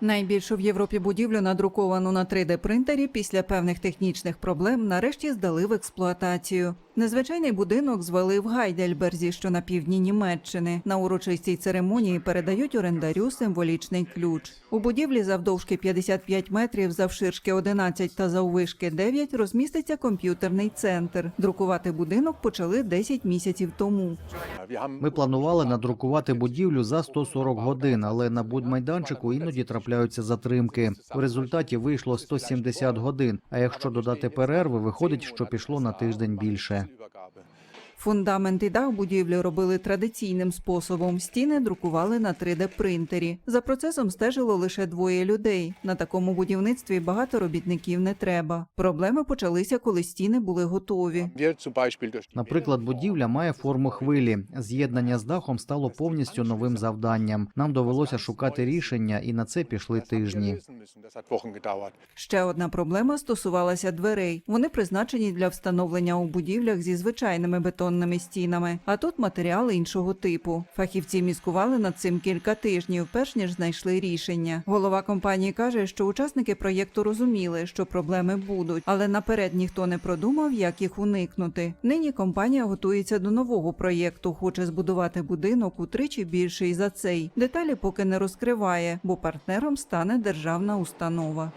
Найбільшу в Європі будівлю, надруковану на 3D-принтері, після певних технічних проблем нарешті здали в експлуатацію. Незвичайний будинок звели в Гайдельберзі, що на півдні Німеччини. На урочистій церемонії передають орендарю символічний ключ. У будівлі завдовжки 55 метрів, завширшки 11 та заввишки 9 розміститься комп'ютерний центр. Друкувати будинок почали 10 місяців тому. Ми планували надрукувати будівлю за 140 годин, але на будмайданчику іноді трапляються затримки. В результаті вийшло 170 годин. А якщо додати перерви, виходить, що пішло на тиждень більше. Фундамент і дах будівлі робили традиційним способом. Стіни друкували на 3D-принтері. За процесом стежило лише двоє людей. На такому будівництві багато робітників не треба. Проблеми почалися, коли стіни були готові. Наприклад, будівля має форму хвилі. З'єднання з дахом стало повністю новим завданням. Нам довелося шукати рішення, і на це пішли тижні. Ще одна проблема стосувалася дверей. Вони призначені для встановлення у будівлях зі звичайними бетонними стінами, а тут матеріали іншого типу. Фахівці міскували над цим кілька тижнів, перш ніж знайшли рішення. Голова компанії каже, що учасники проєкту розуміли, що проблеми будуть, але наперед ніхто не продумав, як їх уникнути. Нині компанія готується до нового проєкту, хоче збудувати будинок утричі більший за цей. Деталі поки не розкриває, бо партнером стане державна установа.